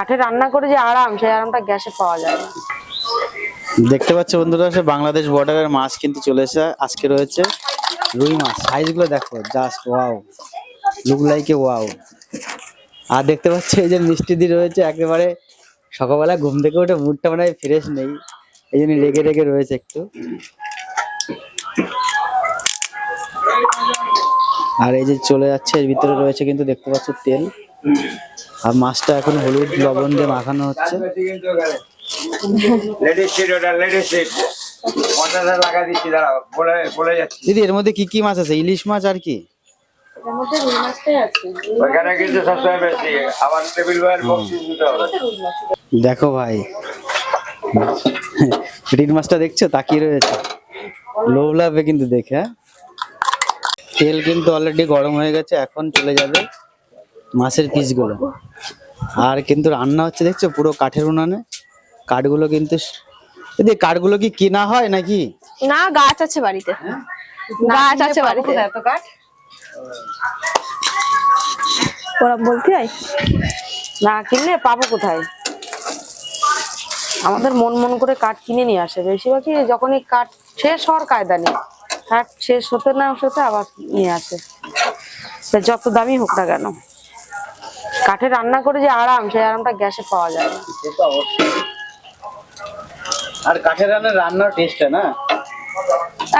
কাঠে রান্না করে যে আরাম, সেই আরামটা গ্যাসে পাওয়া যায় না। দেখতে পাচ্ছ বন্ধুরা, সে বাংলাদেশ বর্ডারের মাছ কিন্তু চলে এসে আজকে রয়েছে রুই মাছ। সাইজগুলো দেখো just wow look like wow আর দেখতে পাচ্ছ এই যে মিষ্টি দি রয়েছে, একেবারে সকালবেলা ঘুম থেকে উঠে মুডটা মানে ফ্রেশ নেই। এই জন্য রেগে রেগে রয়েছে একটু। আর এই যে চলে যাচ্ছে, এর ভিতরে রয়েছে কিন্তু দেখতে পাচ্ছ তেল। আর মাছটা এখন হলুদ লবণ দিয়ে মাখানো হচ্ছে। লেডিস সিট ওটা লেডিস সিট পঞ্চাশ লাগা দিচ্ছি দাঁড়াও বলে বলে যাচ্ছি। দিদি এর মধ্যে কি কি মাছ আছে? ইলিশ মাছ আর কি? দেখো ভাই রিন মাছটা দেখছ? তাকিয়ে রয়েছে। লোভ লাগবে কিন্তু দেখে হ্যাঁ? তেল কিন্তু অলরেডি গরম হয়ে গেছে এখন চলে যাবে। মাছের পিসগুলো। আর কিন্তু রান্না হচ্ছে দেখছ পুরো কাঠের উনানে। কাঠগুলো কিন্তু দিদি কাঠগুলো কি কিনা হয় নাকি? না গাছ আছে বাড়িতে। গাছ আছে বাড়িতে। এত কাঠ? ওরা বলতে হয় না কিনলে পাবো কোথায়? আমাদের মন মন করে কাঠ কিনে নিয়ে আসে। বেশিরভাগই যখনই কাঠ শেষ হওয়ার কায়দা নেই। কাঠ শেষ হতে না হতে আবার নিয়ে আসে। যত দামি হোক না কেন। কাঠে রান্না করে যে আরাম সেই আরামটা গ্যাসে পাওয়া যায় না। আর কাঠের রান্নার রান্নার টেস্টটা না?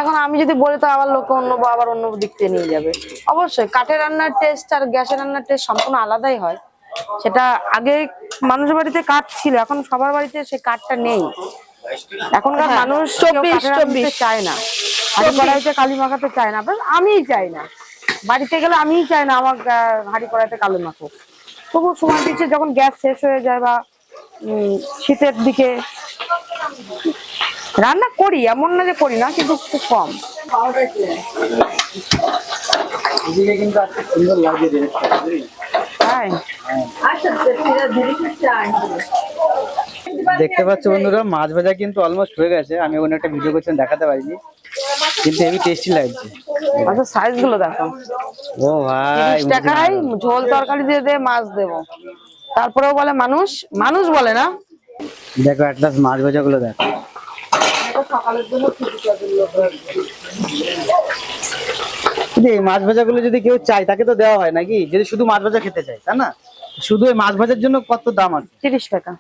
এখন আমি যদি বলি তো আবার লোকে অন্য আবার অন্য দিক থেকে নিয়ে যাবে। অবশ্যই কাঠের রান্নার টেস্ট আর গ্যাসের রান্নার টেস্ট সম্পূর্ণ আলাদাই হয়। সেটা আগে মানুষের বাড়িতে কাঠ ছিল এখন সবার বাড়িতে সেই কাঠটা নেই। এখনকার হ্যাঁ, মানুষ কাঠে। চায় না। হাড়ি কড়াইতে কালি মাখাতে চায় না আমিই চাই না। বাড়িতে গেলে আমিই চাই না আমার হাড়ি কড়াইতে কালি মাখো তবু সময় দিচ্ছে যখন গ্যাস শেষ হয়ে যায় বা শীতের দিকে। রান্না করি এমন না যে করি না কিন্তু খুব কম বুঝলি? তাই? দেখতে পাচ্ছ বন্ধুরা মাছ ভাজা কিন্তু অলমোস্ট হয়ে গেছে। আমি ওখানে একটা ভিডিও করছিলাম দেখাতে পারিনি। কিন্তু হেভি টেস্টি লাগছে। আচ্ছা সাইজগুলো দেখো। ও ভাই টাকায় ঝোল তরকারি দিয়ে দে মাছ দেবো। তারপরেও বলে মানুষ মানুষ বলে না? দেখো একটা মাছ ভাজা গুলো দেখো এই মাছ ভাজা গুলো যদি কেউ চায় তাকে তো দেওয়া হয় নাকি? যদি শুধু মাছ ভাজা খেতে চায় তাই না? শুধু এই মাছ ভাজার জন্য কত দাম আছে? তিরিশ টাকা।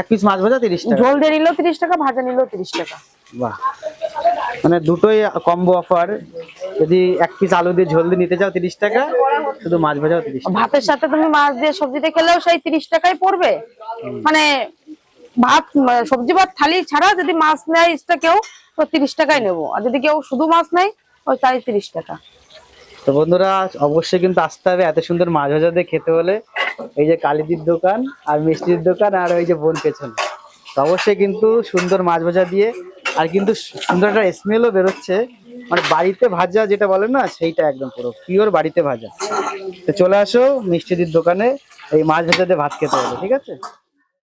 এক পিস মাছ ভাজা তিরিশ টাকা। ঝোল দিয়ে নিলেও তিরিশ টাকা ভাজা নিলেও তিরিশ টাকা। বাহ। মানে দুটোই কম্বো অফার যদি এক পিস আলু দিয়ে ঝোল দিয়ে নিতে চাও তিরিশ টাকা শুধু মাছ ভাজাও তিরিশ ভাতের সাথে তুমি মাছ দিয়ে সবজি দিয়ে খেলেও সেই তিরিশ টাকাই পড়বে। মানে ভাত সবজি ভাত থালি ছাড়া যদি মাছ নেয় এক্সট্রা কেউ তো তিরিশ টাকাই নেব। আর যদি কেউ শুধু মাছ নেয় ওই তাই তিরিশ টাকা। তো বন্ধুরা অবশ্যই কিন্তু আসতে হবে এত সুন্দর মাছ ভাজা দিয়ে খেতে হলে। এই যে কালিদির দোকান আর মিষ্টির দোকান আর ওই যে বোন পেছনে। তো অবশ্যই কিন্তু সুন্দর মাছ ভাজা দিয়ে আর কিন্তু সুন্দর একটা স্মেলও বেরোচ্ছে। মানে বাড়িতে ভাজা যেটা বলে না, সেইটা একদম পুরো পিওর বাড়িতে ভাজা। তো চলে আসো মিষ্টিদির দোকানে, এই মাছ ভেজাতে ভাত খেতে হবে, ঠিক আছে?